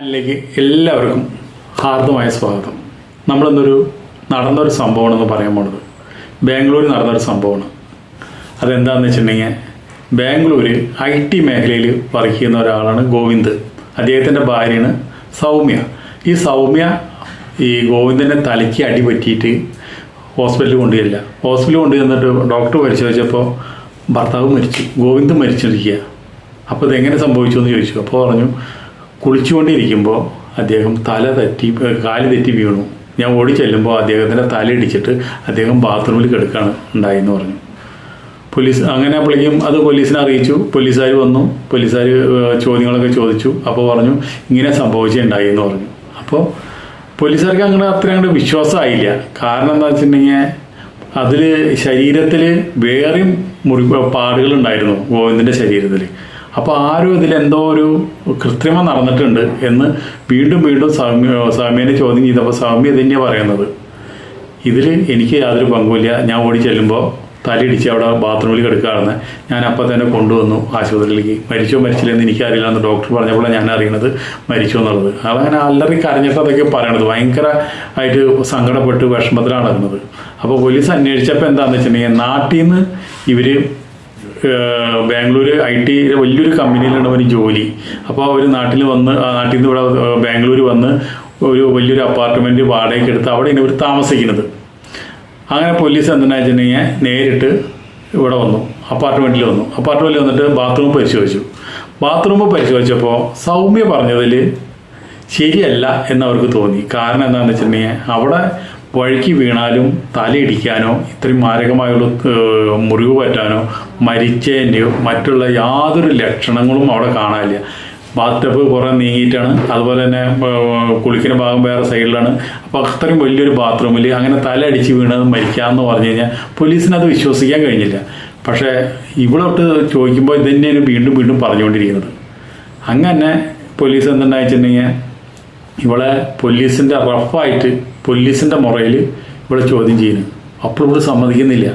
ചാനലിലേക്ക് എല്ലാവർക്കും ഹാർദമായ സ്വാഗതം. നമ്മളിന്നൊരു നടന്നൊരു സംഭവമാണെന്ന് പറയാൻ പോണത്. ബാംഗ്ലൂരിൽ നടന്നൊരു സംഭവമാണ്. അതെന്താണെന്ന് വെച്ചിട്ടുണ്ടെങ്കിൽ ബാംഗ്ലൂർ ഐ ടി മേഖലയിൽ വർക്ക് ചെയ്യുന്ന ഒരാളാണ് ഗോവിന്ദ്. അദ്ദേഹത്തിന്റെ ഭാര്യയാണ് സൗമ്യ. ഈ സൗമ്യ ഈ ഗോവിന്ദന്റെ തലയ്ക്ക് അടി പറ്റിയിട്ട് ഹോസ്പിറ്റലിൽ കൊണ്ടുവരില്ല. ഹോസ്പിറ്റലിൽ കൊണ്ടുവന്നിട്ട് ഡോക്ടർ പരിശോധിച്ചപ്പോൾ ഭർത്താവ് മരിച്ചു. ഗോവിന്ദ് മരിച്ചിരിക്കുക അപ്പോൾ ഇതെങ്ങനെ സംഭവിച്ചു എന്ന് ചോദിച്ചു. അപ്പോൾ പറഞ്ഞു കുളിച്ചുകൊണ്ടിരിക്കുമ്പോൾ അദ്ദേഹം തല തെറ്റി കാൽ തെറ്റി വീണു. ഞാൻ ഓടി ചെല്ലുമ്പോൾ അദ്ദേഹത്തിന്റെ തല ഇടിച്ചിട്ട് അദ്ദേഹം ബാത്റൂമിൽ കിടക്കുകയാണ് ഉണ്ടായെന്ന് പറഞ്ഞു. പോലീസ് അങ്ങനെ അപ്പോഴേക്കും അത് പോലീസിനെ അറിയിച്ചു. പോലീസുകാർ വന്നു. പോലീസുകാർ ചോദ്യങ്ങളൊക്കെ ചോദിച്ചു. അപ്പോൾ പറഞ്ഞു ഇങ്ങനെ സംഭവിച്ചുണ്ടായി എന്ന് പറഞ്ഞു. അപ്പോൾ പോലീസുകാർക്ക് അങ്ങനെ അത്ര അങ്ങോട്ട് വിശ്വാസമായില്ല. കാരണം എന്താ വെച്ചിട്ടുണ്ടെങ്കിൽ അതിൽ ശരീരത്തിൽ വേറെയും മുറി പാടുകളുണ്ടായിരുന്നു ഗോവിന്ദന്റെ ശരീരത്തിൽ അപ്പോൾ ആരും ഇതിൽ എന്തോ ഒരു കൃത്രിമം നടന്നിട്ടുണ്ട് എന്ന് വീണ്ടും വീണ്ടും സൗമ്യ സൗമ്യനെ ചോദ്യം ചെയ്തപ്പോൾ സൗമ്യ തന്നെയാണ് പറയുന്നത്? ഇതിൽ എനിക്ക് യാതൊരു പങ്കുമില്ല. ഞാൻ ഓടി ചെല്ലുമ്പോൾ തലയിടിച്ച് അവിടെ ബാത്റൂമിൽ കിടക്കുകയാണെന്ന് ഞാൻ അപ്പം തന്നെ കൊണ്ടുവന്നു ആശുപത്രിയിലേക്ക്. മരിച്ചോ മരിച്ചില്ലെന്ന് എനിക്കറിയില്ല എന്ന് ഡോക്ടർ പറഞ്ഞപ്പോഴാണ് ഞാൻ അറിയണത് മരിച്ചു എന്നുള്ളത്. അതങ്ങനെ അല്ലറി കരഞ്ഞിട്ട് അതൊക്കെ പറയണത് ഭയങ്കര ആയിട്ട് സങ്കടപ്പെട്ട് വിഷമത്തിലാണ് ഇരുന്നത് അപ്പോൾ പോലീസ് അന്വേഷിച്ചപ്പോൾ എന്താണെന്ന് വെച്ചിട്ടുണ്ടെങ്കിൽ നാട്ടിൽ നിന്ന് ഇവർ ബാംഗ്ലൂർ ഐ ടി വലിയൊരു കമ്പനിയിലാണ് അവന് ജോലി. അപ്പോൾ അവർ നാട്ടിൽ വന്ന് നാട്ടിൽ നിന്ന് ഇവിടെ ബാംഗ്ലൂർ വന്ന് ഒരു വലിയൊരു അപ്പാർട്ട്മെന്റ് വാടകയ്ക്ക് എടുത്ത് അവിടെയാണ് ഇവർ താമസിക്കുന്നത്. അങ്ങനെ പോലീസ് എന്തെന്ന് വെച്ചിട്ടുണ്ടെങ്കിൽ നേരിട്ട് ഇവിടെ വന്നു അപ്പാർട്ട്മെന്റിൽ വന്നു. അപ്പാർട്ട്മെന്റിൽ വന്നിട്ട് ബാത്റൂം പരിശോധിച്ചു. ബാത്റൂം പരിശോധിച്ചപ്പോൾ സൗമ്യ പറഞ്ഞതിൽ ശരിയല്ല എന്നവർക്ക് തോന്നി. കാരണം എന്താണെന്ന് വെച്ചിട്ടുണ്ടെങ്കിൽ അവിടെ വഴുക്കി വീണാലും തലയിടിക്കാനോ ഇത്രയും മാരകമായുള്ള മുറിവ് പറ്റാനോ മരിച്ചതിന്റെയോ മറ്റുള്ള യാതൊരു ലക്ഷണങ്ങളും അവിടെ കാണാനില്ല. ബാത്തപ്പ് കുറേ നീങ്ങിയിട്ടാണ്. അതുപോലെ തന്നെ കുളിക്കുന്ന ഭാഗം വേറെ സൈഡിലാണ്. അപ്പോൾ അത്രയും വലിയൊരു ബാത്റൂമിൽ അങ്ങനെ തല അടിച്ച് വീണത് മരിക്കാമെന്ന് പറഞ്ഞു കഴിഞ്ഞാൽ പോലീസിന് അത് വിശ്വസിക്കാൻ കഴിഞ്ഞില്ല. പക്ഷേ ഇവിടോട്ട് ചോദിക്കുമ്പോൾ ഇത് തന്നെയാണ് വീണ്ടും വീണ്ടും പറഞ്ഞുകൊണ്ടിരിക്കുന്നത്. അങ്ങനെ പോലീസ് എന്തുണ്ടാ വെച്ചിട്ടുണ്ടെങ്കിൽ ഇവളെ പോലീസിന്റെ റഫായിട്ട് പോലീസിന്റെ മുറയിൽ ഇവിടെ ചോദ്യം ചെയ്യുന്നു. അപ്പോൾ ഇവിടെ സമ്മതിക്കുന്നില്ല.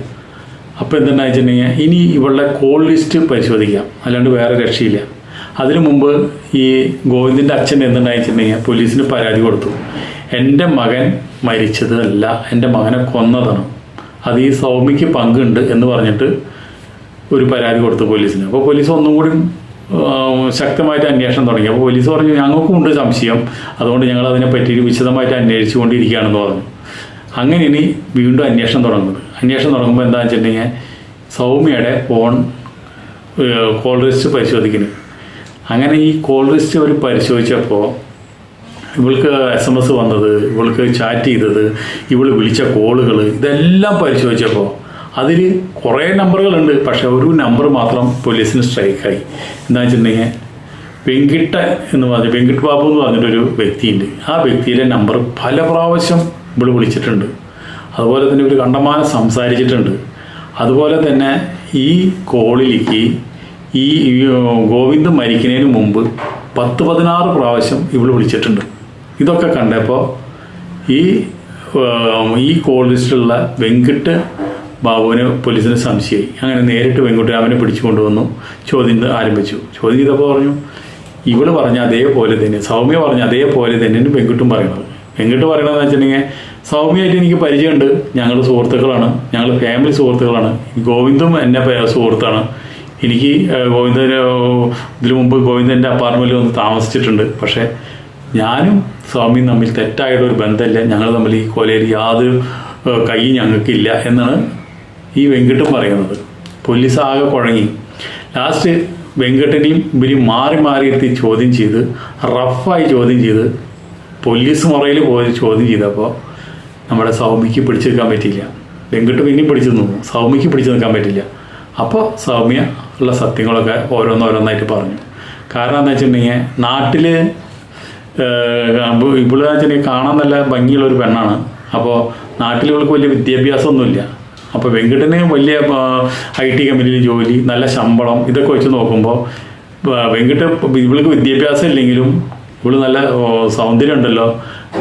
അപ്പോൾ എന്തുണ്ടാ വെച്ചിട്ടുണ്ടെങ്കിൽ ഇനി ഇവളുടെ കോൾ ലിസ്റ്റ് പരിശോധിക്കാം. അല്ലാണ്ട് വേറെ രക്ഷയില്ല. അതിനു മുമ്പ് ഈ ഗോവിന്ദിന്റെ അച്ഛൻ എന്തുണ്ടായി വെച്ചിട്ടുണ്ടെങ്കിൽ പോലീസിന് പരാതി കൊടുത്തു. എന്റെ മകൻ മരിച്ചതല്ല. എന്റെ മകനെ കൊന്നതാണ്. അത് ഈ സൗമ്യക്ക് പങ്കുണ്ട് എന്ന് പറഞ്ഞിട്ട് ഒരു പരാതി കൊടുത്തു പോലീസിന്. അപ്പോൾ പോലീസ് ഒന്നും കൂടി ശക്തമായിട്ട് അന്വേഷണം തുടങ്ങി. അപ്പോൾ പോലീസ് പറഞ്ഞു ഞങ്ങൾക്കും ഉണ്ട് സംശയം. അതുകൊണ്ട് ഞങ്ങൾ അതിനെ പറ്റി വിശദമായിട്ട് അന്വേഷിച്ചുകൊണ്ടിരിക്കുകയാണെന്ന് പറഞ്ഞു. അങ്ങനെ ഇനി വീണ്ടും അന്വേഷണം തുടങ്ങുന്നത് അന്വേഷണം തുടങ്ങുമ്പോൾ എന്താണെന്ന് വെച്ചിട്ടുണ്ടെങ്കിൽ സൗമ്യയുടെ ഫോൺ കോൾ ലിസ്റ്റ് പരിശോധിക്കുന്നു. അങ്ങനെ ഈ കോൾ ലിസ്റ്റ് അവർ പരിശോധിച്ചപ്പോൾ ഇവൾക്ക് എസ് എം എസ് വന്നത് ഇവൾക്ക് ചാറ്റ് ചെയ്തത് ഇവൾ വിളിച്ച കോളുകൾ ഇതെല്ലാം പരിശോധിച്ചപ്പോൾ അതിൽ കുറേ നമ്പറുകളുണ്ട് പക്ഷെ ഒരു നമ്പർ മാത്രം പോലീസിന് സ്ട്രൈക്കായി. എന്താ വെച്ചിട്ടുണ്ടെങ്കിൽ വെങ്കിട്ട എന്ന് പറഞ്ഞ വെങ്കിട്ട് ബാബു എന്ന് പറഞ്ഞിട്ടൊരു വ്യക്തിയുണ്ട്. ആ വ്യക്തിയുടെ നമ്പർ പല പ്രാവശ്യം ഇവിടെ വിളിച്ചിട്ടുണ്ട്. അതുപോലെ തന്നെ ഒരു കണ്ടമാനം സംസാരിച്ചിട്ടുണ്ട്. അതുപോലെ തന്നെ ഈ കോളിലേക്ക് ഈ ഗോവിന്ദ് മരിക്കുന്നതിന് മുമ്പ് പത്ത് പതിനാറ് പ്രാവശ്യം ഇവിടെ വിളിച്ചിട്ടുണ്ട്. ഇതൊക്കെ കണ്ടപ്പോൾ ഈ ഈ കോൾ ലിസ്റ്റിലുള്ള വെങ്കിട്ട് ബാബുവിന് പോലീസിന് സംശയമായി അങ്ങനെ നേരിട്ട് വെങ്കുട്ടരാമനെ പിടിച്ചു കൊണ്ടുവന്നു. ചോദ്യം ആരംഭിച്ചു. ചോദ്യം ചെയ്തപ്പോൾ പറഞ്ഞു ഇവൾ പറഞ്ഞ അതേപോലെ തന്നെ സൗമ്യ പറഞ്ഞ അതേപോലെ തന്നെയാണ് പെൺകുട്ടും പറയുന്നത്. പെൺകുട്ട് പറയണതെന്ന് വെച്ചിട്ടുണ്ടെങ്കിൽ സൗമ്യമായിട്ട് എനിക്ക് പരിചയമുണ്ട്. ഞങ്ങൾ സുഹൃത്തുക്കളാണ്. ഞങ്ങൾ ഫാമിലി സുഹൃത്തുക്കളാണ്. ഗോവിന്ദും എന്റെ സുഹൃത്താണ്. എനിക്ക് ഗോവിന്ദന് ഇതിനു മുമ്പ് ഗോവിന്ദന്റെ അപ്പാർട്ട്മെന്റിൽ വന്ന് താമസിച്ചിട്ടുണ്ട്. പക്ഷേ ഞാനും സ്വാമിയും തമ്മിൽ തെറ്റായിട്ടൊരു ബന്ധമില്ല ഞങ്ങൾ തമ്മിൽ ഈ കൊലയിൽ യാതൊരു കൈ ഞങ്ങൾക്കില്ല എന്നാണ് ഈ വെങ്കിട്ടും പറയുന്നത്. പോലീസ് ആകെ കുഴങ്ങി. ലാസ്റ്റ് വെങ്കട്ടനെയും ഇവർ മാറി മാറി എത്തി ചോദ്യം ചെയ്ത് റഫായി ചോദ്യം ചെയ്ത് പോലീസ് മുറയിൽ പോയി ചോദ്യം ചെയ്തപ്പോൾ നമ്മുടെ സൗമ്യക്ക് പിടിച്ചു നിൽക്കാൻ പറ്റിയില്ല. വെങ്കിട്ട് പിന്നെയും പിടിച്ചു നിന്നു. സൗമ്യക്ക് പിടിച്ചു നിൽക്കാൻ പറ്റില്ല അപ്പോൾ സൗമ്യ ഉള്ള സത്യങ്ങളൊക്കെ ഓരോന്നോരോന്നായിട്ട് പറഞ്ഞു. കാരണം എന്താ വെച്ചിട്ടുണ്ടെങ്കിൽ നാട്ടിൽ ഇവിടെ വെച്ചിട്ടുണ്ടെങ്കിൽ കാണാൻ നല്ല ഭംഗിയുള്ള ഒരു പെണ്ണാണ്. അപ്പോൾ നാട്ടിൽ വലിയ വിദ്യാഭ്യാസമൊന്നുമില്ല. അപ്പോൾ വെങ്കട്ടന് വലിയ ഐ ടി കമ്പനിയിൽ ജോലി നല്ല ശമ്പളം ഇതൊക്കെ വെച്ച് നോക്കുമ്പോൾ വെങ്കട്ട് ഇവൾക്ക് വിദ്യാഭ്യാസം ഇല്ലെങ്കിലും ഇവൾ നല്ല സൗന്ദര്യം ഉണ്ടല്ലോ.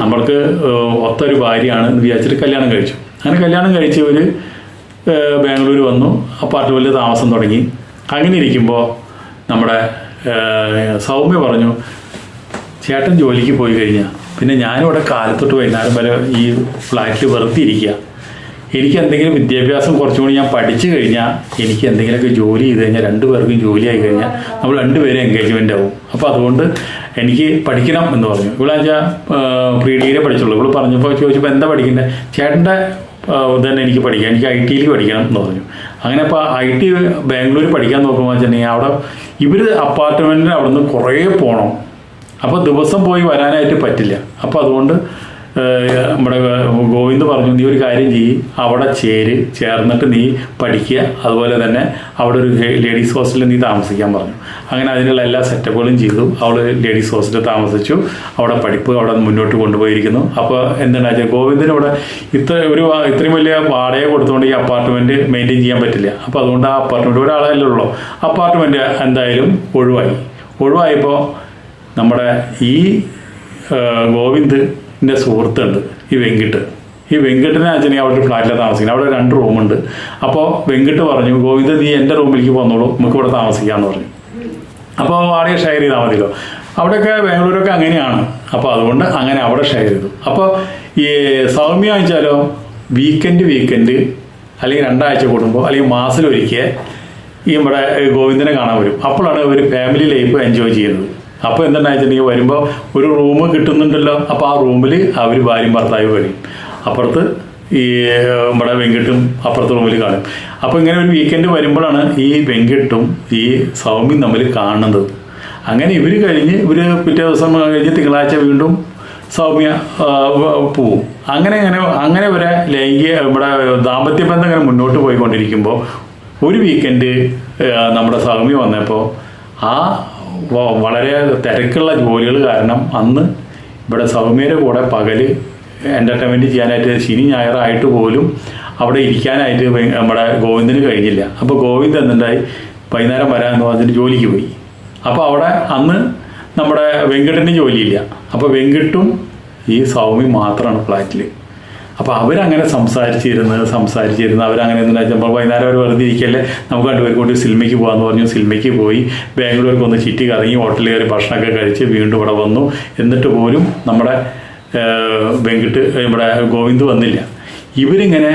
നമ്മൾക്ക് ഒത്ത ഒത്തൊരു ഭാര്യയാണ് എന്ന് വിചാരിച്ചിട്ട് കല്യാണം കഴിച്ചു. അങ്ങനെ കല്യാണം കഴിച്ച് ഇവർ ബാംഗ്ലൂർ വന്നു. അപ്പാർട്ട്മെന്റിൽ താമസം തുടങ്ങി. അങ്ങനെ ഇരിക്കുമ്പോൾ നമ്മുടെ സൗമ്യ പറഞ്ഞു ചേട്ടൻ ജോലിക്ക് പോയി കഴിഞ്ഞാൽ പിന്നെ ഞാനിവിടെ കാലത്തൊട്ട് വൈകുന്നേരം വരെ ഈ ഫ്ലാറ്റിൽ വെറുതെ ഇരിക്കുക എനിക്ക് എന്തെങ്കിലും വിദ്യാഭ്യാസം കുറച്ചുകൂടി ഞാൻ പഠിച്ചു കഴിഞ്ഞാൽ എനിക്ക് എന്തെങ്കിലുമൊക്കെ ജോലി ചെയ്ത് കഴിഞ്ഞാൽ രണ്ടുപേർക്കും ജോലി ആയി കഴിഞ്ഞാൽ നമ്മൾ രണ്ടുപേരും എൻഗേജ്മെന്റ് ആവും. അപ്പോൾ അതുകൊണ്ട് എനിക്ക് പഠിക്കണം എന്ന് പറഞ്ഞു. ഇവിടെ വെച്ചാൽ പ്രീ ഡിഗ്രി പഠിച്ചുള്ളൂ. ഇവിടെ പറഞ്ഞപ്പോൾ ചോദിച്ചപ്പോൾ എന്താ പഠിക്കുന്നത് ചേട്ടന്റെ തന്നെ എനിക്ക് പഠിക്കാം എനിക്ക് ഐ ടിയിൽ പഠിക്കണം എന്ന് പറഞ്ഞു. അങ്ങനെ ഇപ്പോൾ ഐ ടി ബാംഗ്ലൂർ പഠിക്കാൻ നോക്കുമ്പോൾ വെച്ചിട്ടുണ്ടെങ്കിൽ അവിടെ ഇവർ അപ്പാർട്ട്മെന്റിന് അവിടെ നിന്ന് കുറേ പോകണം അപ്പോൾ ദിവസം പോയി വരാനായിട്ട് പറ്റില്ല. അപ്പോൾ അതുകൊണ്ട് നമ്മുടെ ഗോവിന്ദ് പറഞ്ഞു നീ ഒരു കാര്യം ചെയ്യ്. അവിടെ ചേര് ചേർന്നിട്ട് നീ പഠിക്കുക. അതുപോലെ തന്നെ അവിടെ ഒരു ലേഡീസ് ഹോസ്റ്റലിൽ നീ താമസിക്കാൻ പറഞ്ഞു. അങ്ങനെ അതിനുള്ള എല്ലാ സെറ്റപ്പുകളും ചെയ്തു. അവൾ ലേഡീസ് ഹോസ്റ്റലിൽ താമസിച്ചു. അവിടെ പഠിപ്പ് അവിടെ മുന്നോട്ട് കൊണ്ടുപോയിരിക്കുന്നു. അപ്പോൾ എന്താണ് വെച്ചാൽ ഗോവിന്ദിന് ഇവിടെ ഇത്ര ഒരു ഇത്രയും വലിയ വാടക കൊടുത്തുകൊണ്ട് ഈ അപ്പാർട്ട്മെന്റ് മെയിന്റെയിൻ ചെയ്യാൻ പറ്റില്ല. അപ്പോൾ അതുകൊണ്ട് ആ അപ്പാർട്ട്മെന്റ് ഒരാളല്ലേ ഉള്ളൂ. അപ്പാർട്ട്മെന്റ് എന്തായാലും ഒഴിവായി. ഒഴിവായപ്പോൾ നമ്മുടെ ഈ ആ, ഗോവിന്ദിന്റെ സുഹൃത്തുണ്ട് ഈ വെങ്കിട്ട്. ഈ വെങ്കിട്ടിനെ അച്ഛനെ അവിടെ ഒരു ഫ്ലാറ്റിലാണ് താമസിക്കുന്നത്. അവിടെ രണ്ട് റൂമുണ്ട്. അപ്പോൾ വെങ്കിട്ട് പറഞ്ഞു ഗോവിന്ദ നീ എന്റെ റൂമിലേക്ക് വന്നോളൂ. നമുക്ക് ഇവിടെ താമസിക്കാമെന്ന് പറഞ്ഞു. അപ്പോൾ ആടെ ഷെയർ ചെയ്താൽ മതിയല്ലോ അവിടെയൊക്കെ ബാംഗ്ലൂരൊക്കെ അങ്ങനെയാണ്. അപ്പോൾ അതുകൊണ്ട് അങ്ങനെ അവിടെ ഷെയർ ചെയ്തു. അപ്പോൾ ഈ സൗമ്യ വെച്ചാലോ വീക്കെൻഡ് വീക്കെൻഡ് അല്ലെങ്കിൽ രണ്ടാഴ്ച കൂടുമ്പോൾ അല്ലെങ്കിൽ മാസത്തിലൊരിക്കൽ ഈ നമ്മുടെ ഗോവിന്ദനെ കാണാൻ വരും. അപ്പോഴാണ് ഒരു ഫാമിലി ലൈഫ് എൻജോയ് ചെയ്യുന്നത്. അപ്പോൾ എന്തെന്ന് വെച്ചിട്ടുണ്ടെങ്കിൽ വരുമ്പോൾ ഒരു റൂം കിട്ടുന്നുണ്ടല്ലോ. അപ്പോൾ ആ റൂമിൽ അവർ ഭാര്യയും ഭർത്താവും വരും. അപ്പുറത്ത് ഈ നമ്മുടെ വെങ്കിട്ടും അപ്പുറത്തെ റൂമിൽ കാണും. അപ്പോൾ ഇങ്ങനെ ഒരു വീക്കെൻഡ് വരുമ്പോഴാണ് ഈ വെങ്കിട്ടും ഈ സൗമ്യം തമ്മിൽ കാണുന്നത്. അങ്ങനെ ഇവർ കഴിഞ്ഞ് ഇവർ പിറ്റേ ദിവസം കഴിഞ്ഞ് തിങ്കളാഴ്ച വീണ്ടും സൗമ്യ പോവും. അങ്ങനെ അങ്ങനെ അങ്ങനെ വരെ ലൈംഗിക നമ്മുടെ ദാമ്പത്യ ബന്ധം ഇങ്ങനെ മുന്നോട്ട് പോയിക്കൊണ്ടിരിക്കുമ്പോൾ ഒരു വീക്കെൻഡ് നമ്മുടെ സൗമ്യ വന്നപ്പോൾ ആ വളരെ തിരക്കുള്ള ജോലികൾ കാരണം അന്ന് ഇവിടെ സൗമ്യയുടെ കൂടെ പകൽ എന്റർടൈൻമെന്റ് ചെയ്യാനായിട്ട് ശനി ഞായറായിട്ട് പോലും അവിടെ ഇരിക്കാനായിട്ട് നമ്മുടെ ഗോവിന്ദന് കഴിഞ്ഞില്ല. അപ്പോൾ ഗോവിന്ദ് എന്നുണ്ടായി വൈകുന്നേരം വരാമെന്ന് പറഞ്ഞിട്ട് ജോലിക്ക് പോയി. അപ്പോൾ അവിടെ അന്ന് നമ്മുടെ വെങ്കട്ടിന് ജോലിയില്ല. അപ്പോൾ വെങ്കിട്ടും ഈ സൗമ്യ മാത്രമാണ് ഫ്ലാറ്റിൽ അപ്പോൾ അവരങ്ങനെ സംസാരിച്ചിരുന്ന് സംസാരിച്ചിരുന്ന് അവരങ്ങനെ എന്താ നമ്മൾ വൈകുന്നേരം അവർ വെറുതെ ഇരിക്കല്ലേ? നമുക്ക് രണ്ടുപേർക്ക് കൊണ്ട് സിനിമയ്ക്ക് പോകാമെന്ന് പറഞ്ഞു സിനിമയ്ക്ക് പോയി. ബാംഗ്ലൂർക്ക് ഒന്ന് ചുറ്റി കറങ്ങി ഹോട്ടലിൽ കയറി ഭക്ഷണമൊക്കെ കഴിച്ച് വീണ്ടും ഇവിടെ വന്നു. എന്നിട്ട് പോലും നമ്മുടെ വെങ്കിട്ട് നമ്മുടെ ഗോവിന്ദ് വന്നില്ല. ഇവരിങ്ങനെ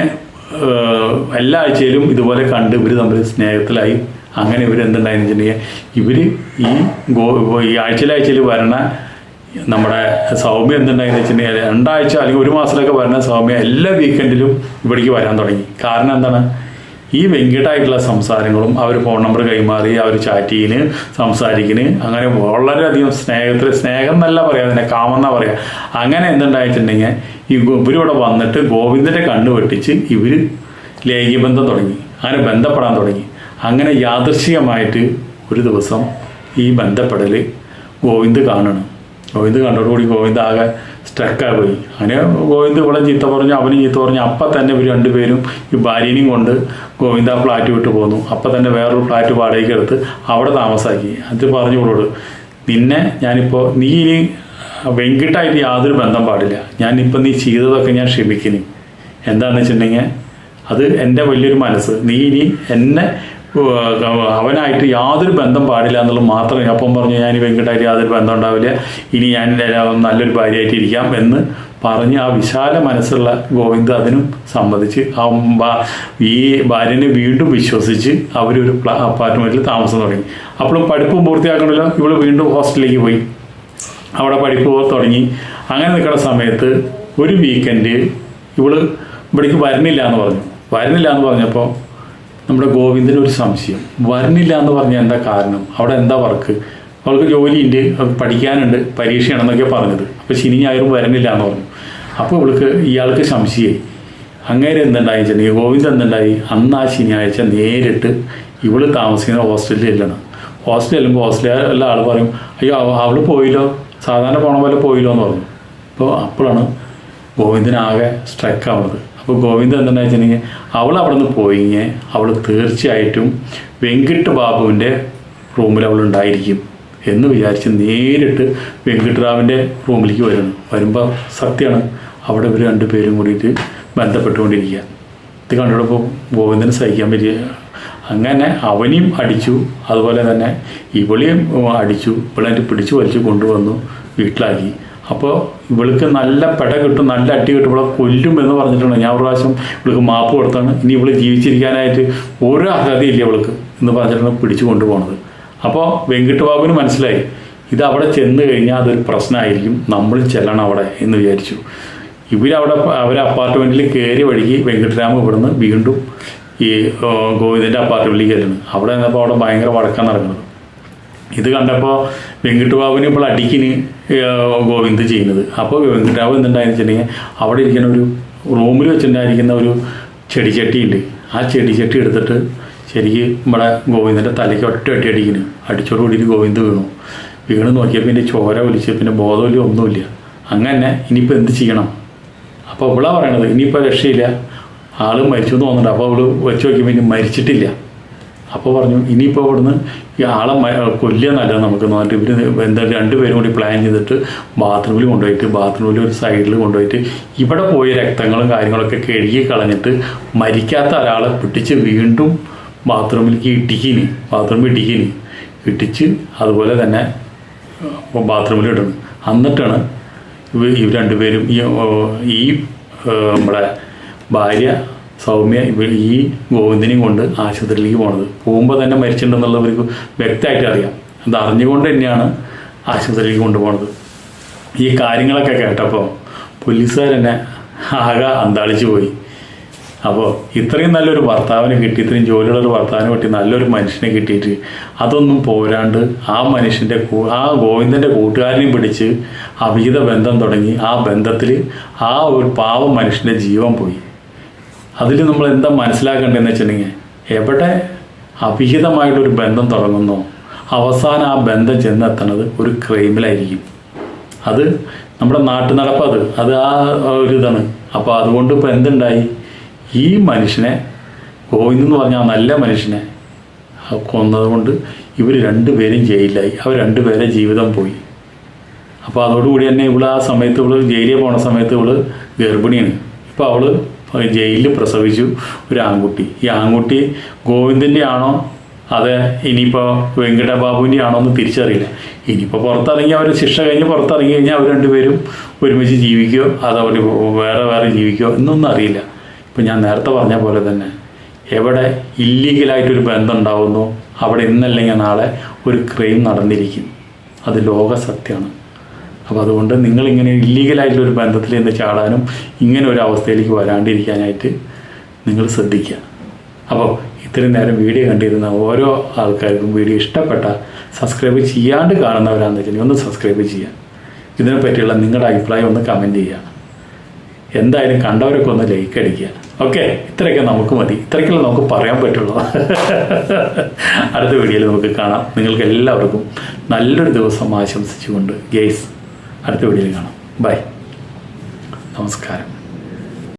എല്ലാ ആഴ്ചയിലും ഇതുപോലെ കണ്ട് ഇവർ തമ്മിൽ സ്നേഹത്തിലായി. അങ്ങനെ ഇവർ എന്തുണ്ടായെന്ന് വെച്ചിട്ടുണ്ടെങ്കിൽ ഇവർ ഈ ഗോ ഈ ആഴ്ചയിലാഴ്ചയിൽ വരണ നമ്മുടെ സൗമ്യ എന്തുണ്ടായെന്ന് വെച്ചിട്ടുണ്ടെങ്കിൽ രണ്ടാഴ്ച അല്ലെങ്കിൽ ഒരു മാസത്തിലൊക്കെ വരുന്ന സൗമ്യ എല്ലാ വീക്കെൻഡിലും ഇവിടേക്ക് വരാൻ തുടങ്ങി. കാരണം എന്താണ്? ഈ വെങ്കിട്ടായിട്ടുള്ള സംസാരങ്ങളും അവർ ഫോൺ നമ്പർ കൈമാറി അവർ ചാറ്റ് ചെയ്യുന്ന സംസാരിക്കുന്നു അങ്ങനെ വളരെയധികം സ്നേഹത്തിൽ സ്നേഹം എന്നല്ല പറയാം അതിനെ കാമെന്നാ പറയാം. അങ്ങനെ എന്തുണ്ടായിട്ടുണ്ടെങ്കിൽ ഈ ഇവരിവിടെ വന്നിട്ട് ഗോവിന്ദന്റെ കണ്ണ് വെട്ടിച്ച് ഇവർ ലൈംഗികബന്ധം തുടങ്ങി. അങ്ങനെ ബന്ധപ്പെടാൻ തുടങ്ങി. അങ്ങനെ യാദൃശികമായിട്ട് ഒരു ദിവസം ഈ ബന്ധപ്പെടൽ ഗോവിന്ദ് കാണണം. ഗോവിന്ദ് കണ്ടോടുകൂടി ഗോവിന്ദ് ആകെ സ്ട്രക്കായി പോയി. അങ്ങനെ ഗോവിന്ദ് ഇവിടെ ചീത്ത പറഞ്ഞു അവനും ചീത്ത പറഞ്ഞു. അപ്പം തന്നെ ഇവർ രണ്ടുപേരും ഈ ഭാര്യനെയും കൊണ്ട് ഗോവിന്ദ ഫ്ലാറ്റ് വിട്ട് പോന്നു. അപ്പം തന്നെ വേറൊരു ഫ്ലാറ്റ് വാടകയ്ക്ക് എടുത്ത് അവിടെ താമസാക്കി. അത് പറഞ്ഞു കൊടുത്തു. നിന്നെ ഞാനിപ്പോൾ നീ ഇനി വെങ്കിട്ടായിട്ട് യാതൊരു ബന്ധം പാടില്ല. ഞാനിപ്പോൾ നീ ചെയ്തതൊക്കെ ഞാൻ ക്ഷമിക്കുന്നു. എന്താണെന്ന് വെച്ചിട്ടുണ്ടെങ്കിൽ അത് എന്റെ വലിയൊരു മനസ്സ്. നീ ഇനി എന്നെ അവനായിട്ട് യാതൊരു ബന്ധം പാടില്ല എന്നുള്ളത് മാത്രമേ അപ്പം പറഞ്ഞു ഞാൻ വെങ്കിട്ടായിട്ട് യാതൊരു ബന്ധം ഉണ്ടാവില്ല. ഇനി ഞാൻ നല്ലൊരു ഭാര്യയായിട്ട് ഇരിക്കാം എന്ന് പറഞ്ഞ് ആ വിശാല മനസ്സുള്ള ഗോവിന്ദ് അതിനും സമ്മതിച്ച് ഈ ഭാര്യനെ വീണ്ടും വിശ്വസിച്ച് അവരൊരു അപ്പാർട്ട്മെന്റിൽ താമസം തുടങ്ങി. അപ്പോഴും പഠിപ്പും പൂർത്തിയാക്കണമല്ലോ. ഇവൾ വീണ്ടും ഹോസ്റ്റലിലേക്ക് പോയി. അവിടെ പഠിപ്പ് തുടങ്ങി. അങ്ങനെ നിൽക്കുന്ന സമയത്ത് ഒരു വീക്കെൻഡ് ഇവൾ ഇവിടേക്ക് വരണില്ല എന്ന് പറഞ്ഞു. വരണില്ല എന്ന് പറഞ്ഞപ്പോൾ നമ്മുടെ ഗോവിന്ദന് ഒരു സംശയം. വരണില്ല എന്ന് പറഞ്ഞാൽ എന്താ കാരണം? അവിടെ എന്താ വർക്ക്? അവൾക്ക് ജോലിയുണ്ട് പഠിക്കാനുണ്ട് പരീക്ഷയാണെന്നൊക്കെ പറഞ്ഞത്. അപ്പോൾ ശനി ഞായറും വരണില്ല എന്ന് പറഞ്ഞു. അപ്പോൾ ഇവൾക്ക് ഇയാൾക്ക് സംശയമായി. അങ്ങേരെ എന്തുണ്ടായി വെച്ചിട്ടുണ്ടെങ്കിൽ ഗോവിന്ദ് എന്തുണ്ടായി? അന്ന് ആ ശനിയാഴ്ച നേരിട്ട് ഇവൾ താമസിക്കുന്ന ഹോസ്റ്റലിൽ ചെല്ലണം. ഹോസ്റ്റലിൽ ചെല്ലുമ്പോൾ ഹോസ്റ്റലിലെ ആൾ പറയും അയ്യോ അവൾ പോയില്ലോ. സാധാരണ പോണ പോലെ പോയില്ലോ എന്ന് പറഞ്ഞു. അപ്പോൾ അപ്പോഴാണ് ഗോവിന്ദനാകെ സ്ട്രക്ക് ആവുന്നത്. അപ്പോൾ ഗോവിന്ദൻ എന്താണെന്ന് വെച്ചിട്ടുണ്ടെങ്കിൽ അവൾ അവിടെ നിന്ന് പോയിങ്ങ് അവൾ തീർച്ചയായിട്ടും വെങ്കിട്ട് ബാബുവിന്റെ റൂമിൽ അവൾ ഉണ്ടായിരിക്കും എന്ന് വിചാരിച്ച് നേരിട്ട് വെങ്കിട്ടറാവിന്റെ റൂമിലേക്ക് വരുന്നു. വരുമ്പോൾ സത്യമാണ് അവിടെ ഇവർ രണ്ടുപേരും കൂടിയിട്ട് ബന്ധപ്പെട്ടുകൊണ്ടിരിക്കുക. ഇത് കണ്ടപ്പോൾ ഗോവിന്ദന് സഹിക്കാൻ പറ്റിയ അങ്ങനെ അവനെയും അടിച്ചു അതുപോലെ തന്നെ ഇവളെയും അടിച്ചു ഇവളെ പിടിച്ചു വലിച്ചു കൊണ്ടുവന്നു വീട്ടിലാക്കി. അപ്പോൾ ഇവൾക്ക് നല്ല പെട കിട്ടും നല്ല അട്ടി കിട്ടും ഇവളെ കൊല്ലും എന്ന് പറഞ്ഞിട്ടുണ്ട്. ഞാൻ പ്രാവശ്യം ഇവൾക്ക് മാപ്പ് കൊടുത്താണ്. ഇനി ഇവൾ ജീവിച്ചിരിക്കാനായിട്ട് ഒരു അർഹതയില്ല ഇവൾക്ക് എന്ന് പറഞ്ഞിട്ടാണ് പിടിച്ചു കൊണ്ടുപോകുന്നത് അപ്പോൾ വെങ്കിട്ട് ബാബുവിന് മനസ്സിലായി. ഇത് അവിടെ ചെന്ന് കഴിഞ്ഞാൽ അതൊരു പ്രശ്നമായിരിക്കും. നമ്മൾ ചെല്ലണം അവിടെ എന്ന് വിചാരിച്ചു. ഇവരവിടെ അവർ അപ്പാർട്ട്മെന്റിൽ കയറി വഴിക്ക് വെങ്കിട്ടരാമ ഇവിടുന്ന് വീണ്ടും ഈ ഗോവിന്ദന്റെ അപ്പാർട്ട്മെന്റിലേക്ക് ചെല്ലുന്നു. അവിടെ നിന്നപ്പോൾ അവിടെ ഭയങ്കര വഴക്കാൻ നടക്കുന്നത്. ഇത് കണ്ടപ്പോൾ വെങ്കിട്ട് ബാബുവിന് ഇപ്പോൾ അടിക്കിന് ഗോവിന്ദ് ചെയ്യുന്നത്. അപ്പോൾ വെങ്കിട്ടാബു എന്തുണ്ടായെന്ന് വെച്ചിട്ടുണ്ടെങ്കിൽ അവിടെ ഇരിക്കുന്ന ഒരു റൂമിൽ വെച്ചിട്ടുണ്ടായിരിക്കുന്ന ഒരു ചെടിച്ചട്ടി ഉണ്ട് ആ ചെടിച്ചട്ടി എടുത്തിട്ട് ശരിക്ക് നമ്മുടെ ഗോവിന്ദന്റെ തലയ്ക്ക് ഒറ്റ ഒറ്റ അടിക്കുന്നു അടിച്ചോട് കൂടിയിട്ട് ഗോവിന്ദ് വീണു. വീണ് നോക്കിയപ്പോൾ പിന്നെ ചോര ഒലിച്ച് പിന്നെ ബോധമില്ല ഒന്നുമില്ല. അങ്ങനെ ഇനിയിപ്പോൾ എന്ത് ചെയ്യണം? അപ്പോൾ ഇവളാ പറയണത് ഇനിയിപ്പോൾ രക്ഷയില്ല. ആൾ മരിച്ചു എന്ന് തോന്നുന്നുണ്ട്. അപ്പോൾ അവൾ വെച്ച് നോക്കിയപ്പോൾ ഇനി മരിച്ചിട്ടില്ല. അപ്പോൾ പറഞ്ഞു ഇനിയിപ്പോൾ അവിടുന്ന് ഈ ആളെ കൊല്ലിയെന്നല്ല നമുക്ക്. എന്നിട്ട് ഇവർ എന്താ രണ്ടുപേരും കൂടി പ്ലാൻ ചെയ്തിട്ട് ബാത്റൂമിൽ കൊണ്ടുപോയിട്ട് ബാത്റൂമിൽ ഒരു സൈഡിൽ കൊണ്ടുപോയിട്ട് ഇവിടെ പോയ രക്തങ്ങളും കാര്യങ്ങളൊക്കെ കഴുകി കളഞ്ഞിട്ട് മരിക്കാത്ത ഒരാളെ പിടിച്ച് വീണ്ടും ബാത്റൂമിലേക്ക് ഇടിക്കിന് ബാത്റൂമിൽ ഇടിക്കിന് ഇടിച്ച് അതുപോലെ തന്നെ ബാത്റൂമിൽ ഇടണം. എന്നിട്ടാണ് ഇവ ഇവർ രണ്ടുപേരും ഈ നമ്മുടെ ഭാര്യ സൗമ്യ ഈ ഗോവിന്ദനെയും കൊണ്ട് ആശുപത്രിയിലേക്ക് പോണത്. പോകുമ്പോൾ തന്നെ മരിച്ചിട്ടുണ്ടെന്നുള്ള ഒരു വ്യക്തമായിട്ട് അറിയാം. അത് അറിഞ്ഞുകൊണ്ട് തന്നെയാണ് ആശുപത്രിയിലേക്ക് കൊണ്ടുപോണത്. ഈ കാര്യങ്ങളൊക്കെ കേട്ടപ്പോൾ പോലീസുകാർ തന്നെ ആകെ അന്താളിച്ചു പോയി. അപ്പോൾ ഇത്രയും നല്ലൊരു ഭർത്താവിനെ കിട്ടി ഇത്രയും ജോലിയുള്ളൊരു ഭർത്താവിനെ കിട്ടി നല്ലൊരു മനുഷ്യനെ കിട്ടിയിട്ട് അതൊന്നും പോരാണ്ട് ആ മനുഷ്യന്റെ ആ ഗോവിന്ദന്റെ കൂട്ടുകാരനെയും പിടിച്ച് അവിഹിത ബന്ധം തുടങ്ങി ആ ബന്ധത്തിൽ ആ ഒരു പാവം മനുഷ്യന്റെ ജീവൻ പോയി. അതിൽ നമ്മൾ എന്താ മനസ്സിലാക്കേണ്ടതെന്ന് വെച്ചിട്ടുണ്ടെങ്കിൽ എവിടെ അവിഹിതമായിട്ടൊരു ബന്ധം തുടങ്ങുന്നു അവസാനം ആ ബന്ധം ചെന്നെത്തണത് ഒരു ക്രൈമിലായിരിക്കും. അത് നമ്മുടെ നാട്ടു നടപ്പ് അത്. അത് ആ ഒരു ഇതാണ്. അപ്പോൾ അതുകൊണ്ട് ഇപ്പോൾ എന്തുണ്ടായി? ഈ മനുഷ്യനെ ഗോവിന്ദ് എന്ന് പറഞ്ഞാൽ നല്ല മനുഷ്യനെ കൊന്നതുകൊണ്ട് ഇവർ രണ്ടുപേരും ജയിലായി അവർ രണ്ടുപേരെ ജീവിതം പോയി. അപ്പോൾ അതോടുകൂടി തന്നെ ഇവൾ ആ സമയത്ത് ഇവൾ ജയിലിൽ പോണ സമയത്ത് ഇവൾ ഗർഭിണിയാണ്. ഇപ്പോൾ അവൾ ജയിലിൽ പ്രസവിച്ചു ഒരു ആൺകുട്ടി. ഈ ആൺകുട്ടി ഗോവിന്ദന്റെ ആണോ അത് ഇനിയിപ്പോൾ വെങ്കടബാബുവിന്റെ ആണോ എന്ന് തിരിച്ചറിയില്ല. ഇനിയിപ്പോൾ പുറത്തിറങ്ങി അവർ ശിക്ഷ കഴിഞ്ഞ് പുറത്തിറങ്ങി കഴിഞ്ഞാൽ അവർ രണ്ടുപേരും ഒരുമിച്ച് ജീവിക്കുകയോ അതവർ വേറെ വേറെ ജീവിക്കുകയോ എന്നൊന്നും അറിയില്ല. ഇപ്പം ഞാൻ നേരത്തെ പറഞ്ഞ പോലെ തന്നെ എവിടെ ഇല്ലീഗലായിട്ടൊരു ബന്ധം ഉണ്ടാവുന്നു അവിടെ ഇന്നല്ലെങ്കിൽ നാളെ ഒരു ക്രൈം നടന്നിരിക്കും. അത് ലോക സത്യമാണ് അപ്പോൾ അതുകൊണ്ട് നിങ്ങൾ ഇങ്ങനെ നിങ്ങളിങ്ങനെ ഇല്ലീഗലായിട്ടുള്ളൊരു ബന്ധത്തിൽ നിന്ന് ചാടാനും ഇങ്ങനെ ഒരു അവസ്ഥയിലേക്ക് വരാണ്ടിരിക്കാനായിട്ട് നിങ്ങൾ ശ്രദ്ധിക്കുക. അപ്പോൾ ഇത്രയും നേരം വീഡിയോ കണ്ടിരുന്ന ഓരോ ആൾക്കാർക്കും വീഡിയോ ഇഷ്ടപ്പെട്ട സബ്സ്ക്രൈബ് ചെയ്യാണ്ട് കാണുന്നവരാണെന്ന് വെച്ചിട്ടുണ്ടെങ്കിൽ ഒന്ന് സബ്സ്ക്രൈബ് ചെയ്യുക. ഇതിനെ പറ്റിയുള്ള നിങ്ങളുടെ അഭിപ്രായം ഒന്ന് കമന്റ് ചെയ്യുക. എന്തായാലും കണ്ടവരൊക്കെ ഒന്ന് ലൈക്ക് അടിക്കുക. ഓക്കെ ഇത്രയൊക്കെ നമുക്ക് മതി. ഇത്രയ്ക്കുള്ള നമുക്ക് പറയാൻ പറ്റുള്ളൂ. അടുത്ത വീഡിയോയിൽ നമുക്ക് കാണാം. നിങ്ങൾക്ക് എല്ലാവർക്കും നല്ലൊരു ദിവസം ആശംസിച്ചുകൊണ്ട് ഗെയ്സ് അടുത്ത വീഡിയോയിൽ കാണാം. ബൈ. നമസ്കാരം.